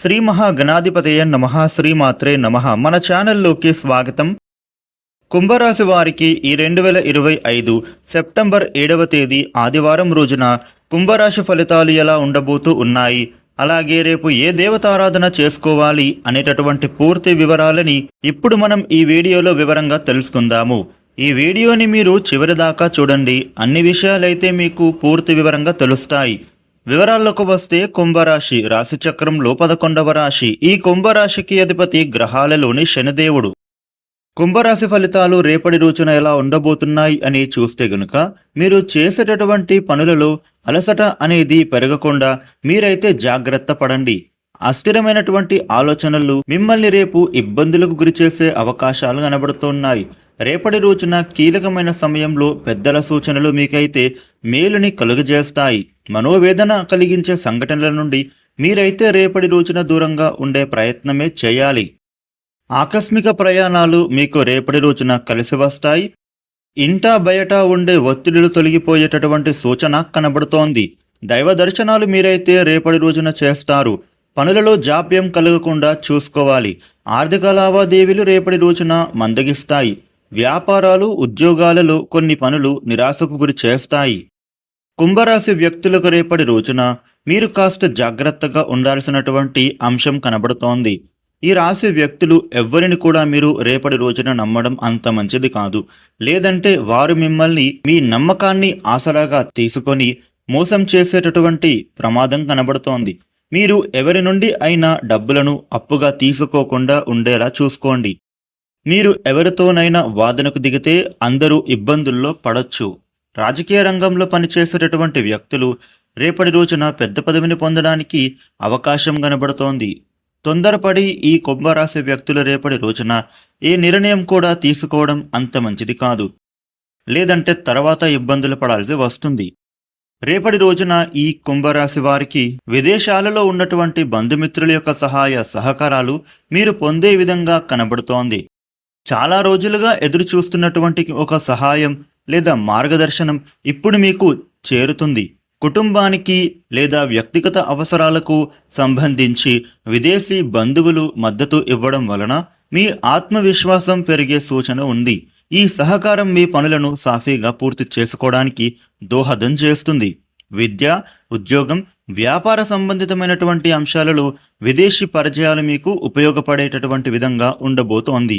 శ్రీ మహాగణాధిపతయ నమ శ్రీమాత్రే నమ. మన ఛానల్లోకి స్వాగతం. కుంభరాశి వారికి ఈ రెండు వేల ఇరవై ఐదు సెప్టెంబర్ ఏడవ తేదీ ఆదివారం రోజున కుంభరాశి ఫలితాలు ఎలా ఉండబోతూ ఉన్నాయి? అలాగే రేపు ఏ దేవతారాధన చేసుకోవాలి అనేటటువంటి పూర్తి వివరాలని ఇప్పుడు మనం ఈ వీడియోలో వివరంగా తెలుసుకుందాము. ఈ వీడియోని మీరు చివరి దాకా చూడండి. అన్ని విషయాలైతే మీకు పూర్తి వివరంగా తెలుస్తాయి. వివరాల్లోకి వస్తే కుంభరాశి రాశిచక్రంలో పదకొండవ రాశి. ఈ కుంభరాశికి అధిపతి గ్రహాలలోని శనిదేవుడు. కుంభరాశి ఫలితాలు రేపటి రోజున ఎలా ఉండబోతున్నాయి అని చూస్తే గనుక మీరు చేసేటటువంటి పనులలో అలసట అనేది పెరగకుండా మీరైతే జాగ్రత్త పడండి. అస్థిరమైనటువంటి ఆలోచనలు మిమ్మల్ని రేపు ఇబ్బందులకు గురిచేసే అవకాశాలు కనబడుతున్నాయి. రేపటి రోజున కీలకమైన సమయంలో పెద్దల సూచనలు మీకైతే మేలుని కలుగజేస్తాయి. మనోవేదన కలిగించే సంఘటనల నుండి మీరైతే రేపటి రోజున దూరంగా ఉండే ప్రయత్నమే చేయాలి. ఆకస్మిక ప్రయాణాలు మీకు రేపటి రోజున కలిసి వస్తాయి. ఇంటా బయట ఉండే ఒత్తిడులు తొలగిపోయేటటువంటి సూచన కనబడుతోంది. దైవ దర్శనాలు మీరైతే రేపటి రోజున చేస్తారు. పనులలో జాప్యం కలగకుండా చూసుకోవాలి. ఆర్థిక లావాదేవీలు రేపటి రోజున మందగిస్తాయి. వ్యాపారాలు ఉద్యోగాలలో కొన్ని పనులు నిరాశకు గురి చేస్తాయి. కుంభరాశి వ్యక్తులకు రేపటి రోజున మీరు కాస్త జాగ్రత్తగా ఉండాల్సినటువంటి అంశం కనబడుతోంది. ఈ రాశి వ్యక్తులు ఎవ్వరిని కూడా మీరు రేపటి రోజున నమ్మడం అంత మంచిది కాదు. లేదంటే వారు మిమ్మల్ని మీ నమ్మకాన్ని ఆసరాగా తీసుకొని మోసం చేసేటటువంటి ప్రమాదం కనబడుతోంది. మీరు ఎవరి నుండి అయినా డబ్బులను అప్పుగా తీసుకోకుండా ఉండేలా చూసుకోండి. మీరు ఎవరితోనైనా వాదనకు దిగితే అందరూ ఇబ్బందుల్లో పడొచ్చు. రాజకీయ రంగంలో పనిచేసేటటువంటి వ్యక్తులు రేపటి రోజున పెద్ద పదవిని పొందడానికి అవకాశం కనబడుతోంది. తొందరపడి ఈ కుంభరాశి వ్యక్తులు రేపటి రోజున ఏ నిర్ణయం కూడా తీసుకోవడం అంత మంచిది కాదు. లేదంటే తర్వాత ఇబ్బందులు పడాల్సి వస్తుంది. రేపటి రోజున ఈ కుంభరాశి వారికి విదేశాలలో ఉన్నటువంటి బంధుమిత్రుల యొక్క సహాయ సహకారాలు మీరు పొందే విధంగా కనబడుతోంది. చాలా రోజులుగా ఎదురు చూస్తున్నటువంటి ఒక సహాయం లేదా మార్గదర్శనం ఇప్పుడు మీకు చేరుతుంది. కుటుంబానికి లేదా వ్యక్తిగత అవసరాలకు సంబంధించి విదేశీ బంధువులు మద్దతు ఇవ్వడం వలన మీ ఆత్మవిశ్వాసం పెరిగే సూచన ఉంది. ఈ సహకారం మీ పనులను సాఫీగా పూర్తి చేసుకోవడానికి దోహదం చేస్తుంది. విద్య ఉద్యోగం వ్యాపార సంబంధితమైనటువంటి అంశాలలో విదేశీ పరిచయాలు మీకు ఉపయోగపడేటటువంటి విధంగా ఉండబోతోంది.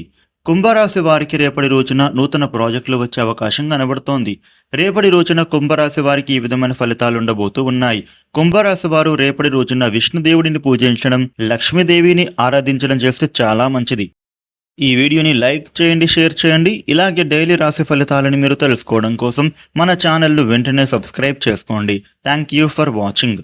కుంభరాశి వారికి రేపటి రోజున నూతన ప్రాజెక్టులు వచ్చే అవకాశం కనబడుతోంది. రేపటి రోజున కుంభరాశి వారికి ఈ విధమైన ఫలితాలు ఉండబోతూ ఉన్నాయి. కుంభరాశి వారు రేపటి రోజున విష్ణుదేవుడిని పూజించడం లక్ష్మీదేవిని ఆరాధించడం చేస్తే చాలా మంచిది. ఈ వీడియోని లైక్ చేయండి షేర్ చేయండి. ఇలాగే డైలీ రాశి ఫలితాలను మీరు తెలుసుకోవడం కోసం మన ఛానల్ను వెంటనే సబ్స్క్రైబ్ చేసుకోండి. Thank you for watching.